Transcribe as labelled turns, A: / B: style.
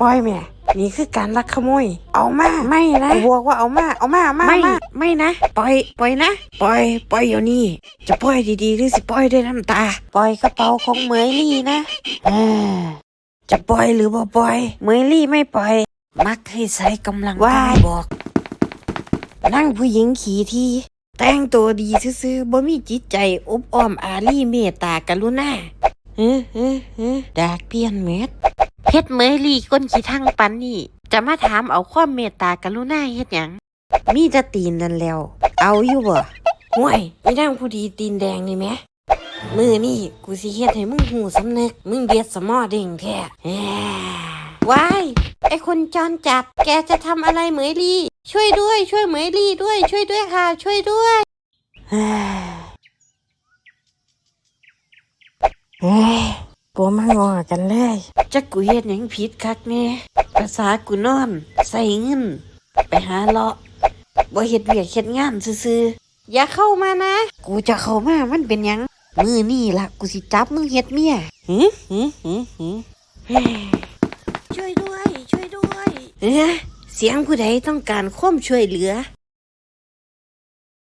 A: ปล่อยแม่นี่คือการลักขโมย เอามาไม่นะบอกว่าเอามาเอามาเอามา
B: ไม่
A: เอามา
B: ไม่นะปล่อยปล่อยนะ
A: ปล่อยปล่อยเดี๋ยวนี้จะปล่อยดีๆหรือสิปล่อยด้วยน้ำตา
B: ปล่อยกระเป๋าของเหมยลี่นะ
A: อ่าจะปล่อยหรือบ่ปล่อย
B: เหมยลี่ไม่ปล่อย มักให้ใช้กำลัง
A: ว้าย
B: กายบอก
A: นั่งผู้หญิงขี่ที่แต่งตัวดีซื่อๆบ่มีจิตใจอบอ้อมอารีเมตตากรุณาเฮ้อเฮ้อเฮ้อดากเปลี่ยนเม็ด
B: เพชรเหมยลี่ก้นขี้ทั้งปันนี่ จะมาถามเอาความเมตตากรุณาเฮ็ดหยัง
A: มีแต่ตีนนั่นแล้ว เอาอยู่บ่ห่วยไม่นั่งผู้ดีตีนแดงนี่แหมมือนี่กูสิเฮ็ดให้มึงหูสำนึก มึงเบียดสมอเด้งแท้แหม
B: ว้ายไอคนจรจัด แกจะทำอะไรเหมยลี่ ช่วยด้วย ช่วยเหมยลี่ด้วย ช่วยด้วยค่ะ ช่วยด้วย
A: เฮ้ย เฮ้ยบ่มางอกันเลย
B: จะกูเฮ็ดหยังผิดคักแน่ภาษากูนอนใส่เงิน ไปหาเลาะบ่เฮ็ดเวียกเฮ็ดงานซื่อๆอย่าเข้ามานะ กูจะเข้ามามันเป็นหยังมือนี่ล่ะกูสิจับมึงเฮ็ดเมียหือหือหือหือเฮ้ยช่วยด้วย ช่วยด้วย
A: เอ๊ะเสียงผู้ใดต้องการความช่วยเหลือ